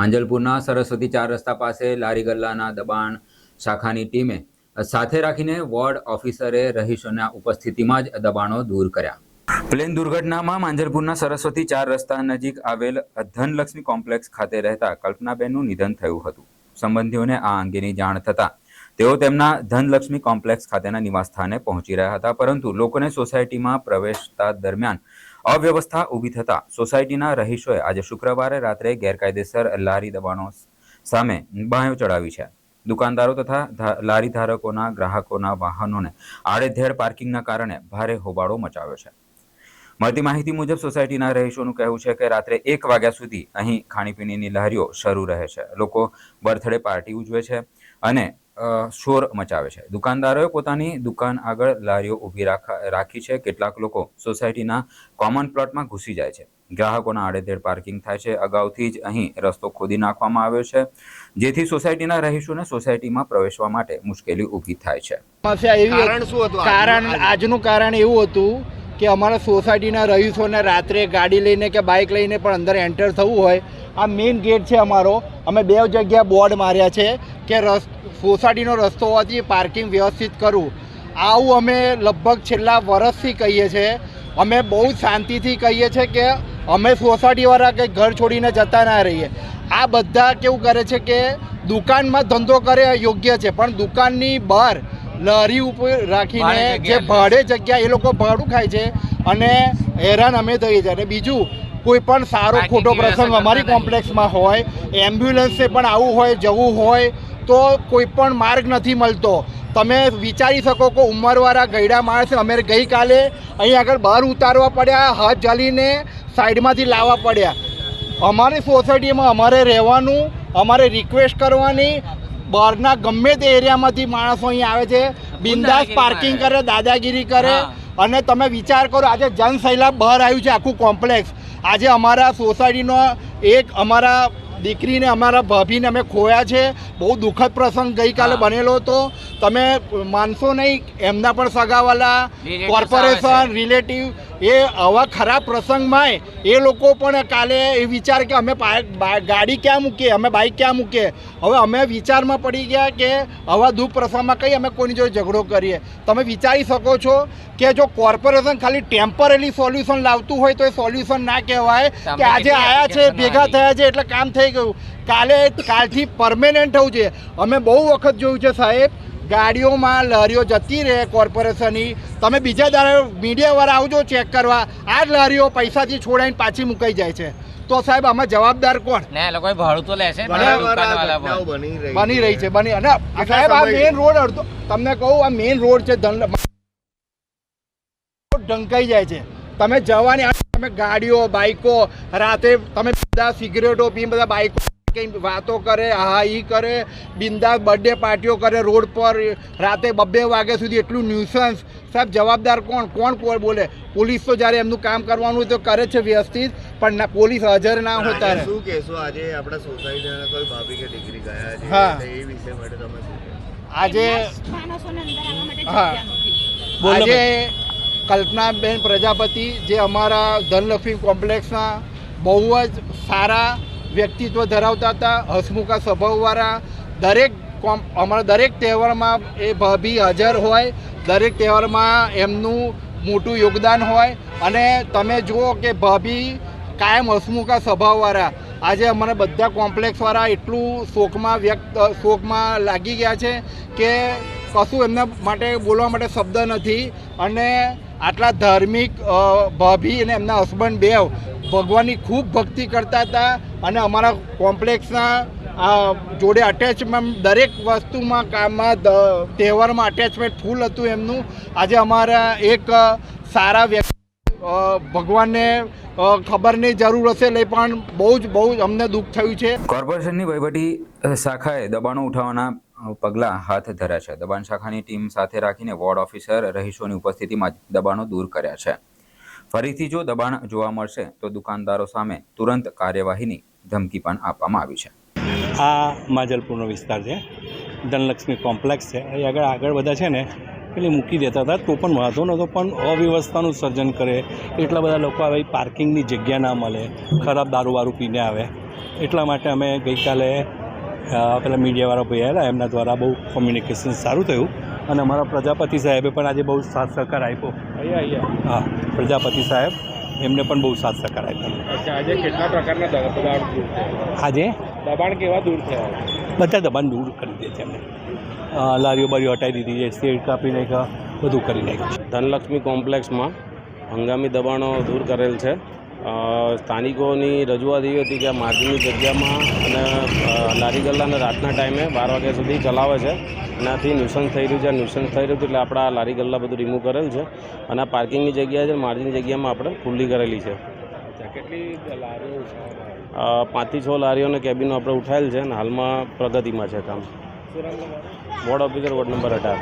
માંજલપુરના સરસ્વતી ચાર રસ્તા પાસે લારી ગલ્લાના દબાણ શાખાની ટીમે સાથે રાખીને વોર્ડ ઓફિસરે રહીશોના ઉપસ્થિતિમાં જ દબાણો દૂર કર્યા. પ્લેન દુર્ઘટનામાં માંજલપુરના સરસ્વતી ચાર રસ્તા નજીક આવેલ ધનલક્ષ્મી કોમ્પ્લેક્સ ખાતે રહેતા કલ્પનાબેનનું નિધન થયું હતું. સંબંધીઓને આ અંગેની જાણ થતાં તેઓ તેમના ધનલક્ષ્મી કોમ્પ્લેક્સ ખાતેના નિવાસસ્થાને પહોંચી રહ્યા હતા, પરંતુ લોકોને સોસાયટીમાં પ્રવેશતા દરમિયાન અવ્યવસ્થા ઊભી થતા સોસાયટીના રહીશોએ આજે શુક્રવારે રાત્રે ગેરકાયદેસર લારી દબાણો સામે બાયો ચડાવી છે. દુકાનદારો તથા લારી ધારકોના ગ્રાહકોના વાહનોને આડેધેડ પાર્કિંગના કારણે ભારે હોબાળો મચાવ્યો છે. મળતી માહિતી મુજબ સોસાયટીના રહીશોનું કહેવું છે કે રાત્રે એક વાગ્યા સુધી અહીં ખાણીપીણીની લહેરીઓ શરૂ રહે છે. લોકો બર્થડે પાર્ટી ઉજવે છે અને શોર મચાવે છે. દુકાનદારોએ પોતાની દુકાન આગળ લારીઓ ઊભી રાખા રાખી છે. કેટલાક લોકો સોસાયટીના કોમન પ્લોટમાં ઘૂસી જાય છે. ગ્રાહકોના આડેધડ પાર્કિંગ થાય છે. અગાઉથી જ અહીં રસ્તો ખોદી નાખવામાં આવ્યો છે જેથી સોસાયટીના રહીશોને સોસાયટીમાં પ્રવેશવા માટે મુશ્કેલી ઊભી થાય છે. એવી કારણ શું હતું કારણ આજનું? આજનું કારણ એવું હતું કે અમારા સોસાયટીના રહીશોને રાત્રે ગાડી લઈને કે બાઇક લઈને પણ અંદર એન્ટર થવું હોય. આ મેઇન ગેટ છે અમારો. અમે બે જગ્યા બોર્ડ માર્યા છે કે રસ, સોસાયટીનો રસ્તો હોવાથી પાર્કિંગ વ્યવસ્થિત કરવું આવું અમે લગભગ છેલ્લા વર્ષથી કહીએ છીએ અમે બહુ શાંતિથી કહીએ છીએ કે અમે સોસાયટીવાળા કંઈ ઘર છોડીને જતા ના રહીએ. આ બધા કેવું કરે છે કે દુકાનમાં ધંધો કરે યોગ્ય છે, પણ દુકાનની બહાર લારી ઉપર રાખીને જે ભાડે જગ્યા એ લોકો ભાડું ખાય છે અને હેરાન અમે થઈએ છીએ અને બીજું કોઈ પણ સારો ખોટો પ્રસંગ અમારી કોમ્પ્લેક્સમાં હોય એમ્બ્યુલન્સે પણ આવું હોય જવું હોય તો કોઈ પણ માર્ગ નથી મળતો. તમે વિચારી શકો કે ઉંમરવાળા ગયડા માણસ અમે ગઈકાલે અહીં આગળ બહાર ઉતારવા પડ્યા હાથ જાલીને સાઈડમાંથી લાવવા પડ્યા. અમારી સોસાયટીમાં અમારે રહેવાનું અમારે રિક્વેસ્ટ કરવાની બહારના ગમે તે એરિયામાંથી માણસો અહીં આવે છે બિંદાસ પાર્કિંગ કરે દાદાગીરી કરે અને તમે વિચાર કરો આજે જનસૈલાબ બહાર આવ્યું છે આખું કોમ્પ્લેક્સ. આજે અમારા સોસાયટીનો એક અમારા દીકરીને અમારા ભાભીને અમે ખોયા છે. બહુ દુઃખદ પ્રસંગ ગઈકાલે બનેલો હતો. તમે માનશો નહીં એમના પણ સગાવાલા કોર્પોરેશન રિલેટિવ એ આવા ખરાબ પ્રસંગમાં એ લોકો પણ કાલે એ વિચાર કે અમે ગાડી ક્યાં મૂકીએ? અમે બાઇક ક્યાં મૂકીએ? હવે અમે વિચારમાં પડી ગયા કે આવા દુઃખ પ્રસંગમાં કઈ અમે કોઈની જોડે ઝઘડો કરીએ. તમે વિચારી શકો છો કે જો કોર્પોરેશન ખાલી ટેમ્પરરી સોલ્યુશન લાવતું હોય તો એ સોલ્યુશન ના કહેવાય કે આજે આવ્યા છે ભેગા થયા છે એટલે કામ થઈ ગયું. કાલે કાલથી પરમેનન્ટ થવું છે અમે બહુ વખત જોયું છે સાહેબ ગાડીઓમાં લહેરીઓ જતી રહે કોર્પોરેશનની. તમે બીજા દાડે મીડિયાવાળા આવજો ચેક કરવા. આ જ લહેરીઓ પૈસાથી છોડાઈને પાછી મુકાઈ જાય છે. તો સાહેબ આમાં જવાબદાર કોણ? ને લોકો ભાડું તો લેશે. બની રહી છે. બની. અને સાહેબ આ મેઇન રોડ અડધો તમને કહું આ મેઇન રોડ છે ધન ઢંકાઈ જાય છે. તમે જવાની તમે ગાડીઓ બાઇકો રાતે તમે બધા સિગરેટો પી બધા બાઈકો કંઈ વાતો કરે હા ઈ કરે બિંદાસ બર્થડે પાર્ટીઓ કરે રોડ પર રાતે બબ્બે વાગ્યા સુધી એટલું ન્યુસન્સ સાહેબ જવાબદાર કોણ? કોણ કોણ બોલે? પોલીસ તો જ્યારે એમનું કામ કરવાનું હોય તો કરે છે વ્યવસ્થિત પણ ના પોલીસ હાજર ના હોતા શું કહેશો? આજે આપણા સોસાયટીના કોઈ ભાભી કે દીકરી ગયા છે હા. એ વિશે માટે તમે આજે માણસોને અંદર આવવા માટે હા. આજે કલ્પનાબેન પ્રજાપતિ જે અમારા ધનલક્ષ્મી કોમ્પ્લેક્સના બહુ જ સારા વ્યક્તિત્વ ધરાવતા હતા, હસમુખા સ્વભાવવાળા. દરેક કોમ અમારા દરેક તહેવારમાં એ ભાભી હાજર હોય, દરેક તહેવારમાં એમનું મોટું યોગદાન હોય. અને તમે જુઓ કે ભાભી કાયમ હસમુખા સ્વભાવવાળા. આજે અમારા બધા કોમ્પ્લેક્સવાળા એટલું શોકમાં વ્યક્ત શોકમાં લાગી ગયા છે કે કશું એમના માટે બોલવા માટે શબ્દ નથી. અને આટલા ધાર્મિક ભાભી અને એમના હસબન્ડ બેવ ભગવાનની ખૂબ ભક્તિ કરતા હતા અને અમારા કોમ્પ્લેક્સના જોડે અટેચમેન્ટ દરેક વસ્તુમાં કામમાં તહેવારમાં અટેચમેન્ટ ફૂલ હતું એમનું. આજે અમારા એક સારા વ્યક્તિ ભગવાનને ખબરની જરૂર હશે એટલે પણ બહુ જ બહુ જ અમને દુઃખ થયું છે. કોર્પોરેશનની વહીવટી શાખાએ દબાણો ઉઠાવવાના પગલાં હાથ ધર્યા છે. દબાણ શાખાની ટીમ સાથે રાખીને વોર્ડ ઓફિસર રહીશોની ઉપસ્થિતિમાં દબાણો દૂર કર્યા છે. ફરીથી જો દબાણ જોવા મળશે, તો દુકાનદારો સામે તુરંત કાર્યવાહીની ધમકી પણ આપવામાં આવી છે. આ માજલપુરનો વિસ્તાર છે. ધનલક્ષ્મી કોમ્પ્લેક્સ છે. અહીં આગળ આગળ બધા છે ને, પેલી મૂકી દેતા હતા. તો પણ વાંધો નહોતો પણ અવ્યવસ્થાનું સર્જન કરે. એટલા બધા લોકો આવે, પાર્કિંગની જગ્યા ના મળે. ખરાબ દારૂ વારૂ પીને આવે. એટલા માટે અમે ગઈકાલે પેલા મીડિયાવાળા ભાઈ આવેલા એમના દ્વારા બહુ કોમ્યુનિકેશન સારું થયું. અને અમારા પ્રજાપતિ સાહેબે પણ આજે બહુ સાથ સહકાર આપ્યો. હા પ્રજાપતિ સાહેબ એમને પણ બહુ સાથ સહકાર આપ્યો. આજે કેટલા પ્રકારના દબાણ દૂર આજે? દબાણ કેવા દૂર થયા બધા દબાણ દૂર કરી દે છે એમને. લારીઓ બારીઓ હટાવી દીધી છે શેડ કાપી નાખ્યા બધું કરી નાખ્યું છે. ધનલક્ષ્મી કોમ્પ્લેક્સમાં હંગામી દબાણો દૂર કરેલ છે. સ્થાનિકોની રજૂઆત એવી હતી કે આ માર્ગની જગ્યામાં અને લારી ગલ્લાને રાતના ટાઈમે બાર વાગ્યા સુધી ચલાવે છે. એનાથી ન્યુસન્સ થઈ રહ્યું છે. ન્યુસન્સ થઈ રહ્યું એટલે આપણે આ લારી ગલ્લા બધું રિમૂવ કરેલ છે. અને આ પાર્કિંગની જગ્યા છે માર્જિનની જગ્યામાં આપણે ખુલ્લી કરેલી છે. પાંચથી છ લારીઓને કેબિનો આપણે ઉઠાયેલ છે અને હાલમાં પ્રગતિમાં છે કામ? વોર્ડ ઓફિસર વોર્ડ નંબર અઢાર.